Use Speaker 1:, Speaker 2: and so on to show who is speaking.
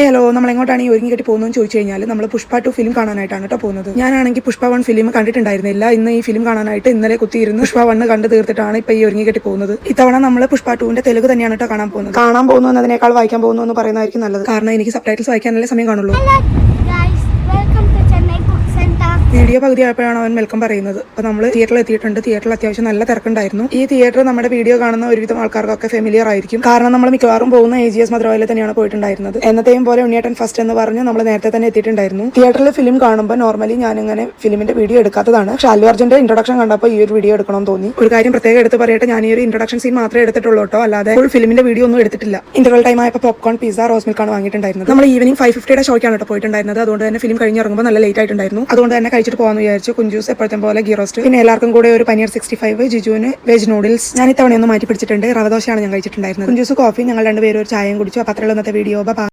Speaker 1: Hi hello. നമ്മൾ എങ്ങോട്ടാണ് ഈ ഒരുങ്ങി കെട്ടി പോകുന്നതെന്ന് ചോദിച്ചു കഴിഞ്ഞാൽ നമ്മൾ പുഷ്പ ടു ഫിലിം കാണാനായിട്ടാണ് കേട്ടോ പോകുന്നത്. ഞാനാണെങ്കിൽ പുഷ്പ വൺ ഫിലിം കണ്ടിട്ടുണ്ടായിരുന്നില്ല. ഇന്ന് ഈ ഫിലിം കാണാനായിട്ട് ഇന്നലെ കുത്തിയിരുന്ന്. പുഷ്പ വണ്ണ് കണ്ട് തീർത്തിട്ടാണ് ഇപ്പൊ ഈ ഒരുങ്ങി കെട്ടി പോകുന്നത്. ഇത്തവണ നമ്മൾ പുഷ്പ ടുവിന്റെ തെലുഗ് തന്നെയാണ് കേട്ടോ കാണാൻ പോകുന്നത്. കാണാൻ പോകുന്നു എന്നതിനേക്കാൾ വായിക്കാൻ പോകുന്നു എന്ന് പറയുന്നതായിരിക്കും നല്ലത്. കാരണം എനിക്ക് സബ് ടൈറ്റിൽസ് വായിക്കാനല്ലേ സമയം കാണുള്ളൂ. വീഡിയോ പകുതി ആയപ്പോഴാണ് അവൻ വെൽക്കം പറയുന്നത്. അപ്പൊ നമ്മൾ തിയേറ്ററിൽ എത്തിയിട്ടുണ്ട്. തിയേറ്ററിൽ അത്യാവശ്യം നല്ല തിരക്കുണ്ടായിരുന്നു. ഈ തിയേറ്റർ നമ്മുടെ വീഡിയോ കാണുന്ന ഒരുവിധം ആൾക്കാർക്കൊക്കെ ഫെമിലിയർ ആയിരിക്കും. കാരണം നമ്മൾ മിക്കവാറും പോകുന്ന എ ജി എസ് മദ്രവയിൽ തന്നെയാണ് പോയിട്ടുണ്ടായിരുന്നത്. എന്നത്തെയും പോലെ ഉണ്ണിയേട്ടൻ ഫസ്റ്റ് എന്ന് പറഞ്ഞ് നമ്മൾ നേരത്തെ തന്നെ എത്തിയിട്ടുണ്ടായിരുന്നു. തിയേറ്ററിൽ ഫിലിം കാണുമ്പോൾ നോർമലി ഞാനിങ്ങനെ ഫിലിമിന്റെ വീഡിയോ എടുക്കാത്തതാണ്. പക്ഷെ അല്ലു അർജുന്റെ ഇൻട്രൊഡക്ഷൻ കണ്ടപ്പോൾ ഈ ഒരു വീഡിയോ എടുക്കണം തോന്നി. ഒരു കാര്യം പ്രത്യേകം എടുത്ത് പറയട്ടെ. ഞാൻ ഈ ഒരു ഇൻട്രൊഡക്ഷൻ സീൻ മാത്രമേ എടുത്തിട്ടുള്ളൂ കേട്ടോ. അല്ലാതെ ഫുൾ ഫിലിമിന്റെ വീഡിയോ ഒന്നും എടുത്തിട്ടില്ല. ഇന്റർവൽ ടൈം ആയപ്പോൾ പോപ്കോൺ പിസ്സ റോസ് മിൽക്കാണ് വാങ്ങിയിട്ടുണ്ടായിരുന്നത്. നമ്മൾ ഈവനിങ് ഫൈവ് ഫിഫ്റ്റിയുടെ ഷോയ്ക്കാണ് കേട്ടോ പോയിട്ടുണ്ടായിരുന്നത്. അതുകൊണ്ട് തന്നെ ഫിലിം കഴിഞ്ഞിറങ്ങുമ്പോൾ നല്ല ലേറ്റ് ആയിട്ടുണ്ടായിരുന്നു. അതുകൊണ്ട് തന്നെ കഴിച്ചിട്ട് പോകാമെന്ന് വിചാരിച്ചു. കുഞ്ചൂസ് എപ്പോഴത്തെ പോലെ ഗീ റോസ്റ്റ്. പിന്നെ എല്ലാവർക്കും കൂടെ ഒരു പനീർ സിക്സ്റ്റി ഫൈവ് ജിജുവിന് വെജ് നൂഡിൽസ് ഞാൻ ഇത്തവണ ഒന്ന് മാറ്റി പിടിച്ചിട്ടുണ്ട്. റവദോശയാണ് ഞാൻ കഴിച്ചിട്ടുണ്ടായിരുന്നത്. കുഞ്ചൂസ് കോഫി ഞങ്ങൾ രണ്ടുപേരും ഒരു ചായയും കുടിച്ചു. അപ്പോൾ അത്രയുള്ള ഇന്നത്തെ വീഡിയോ ബൈ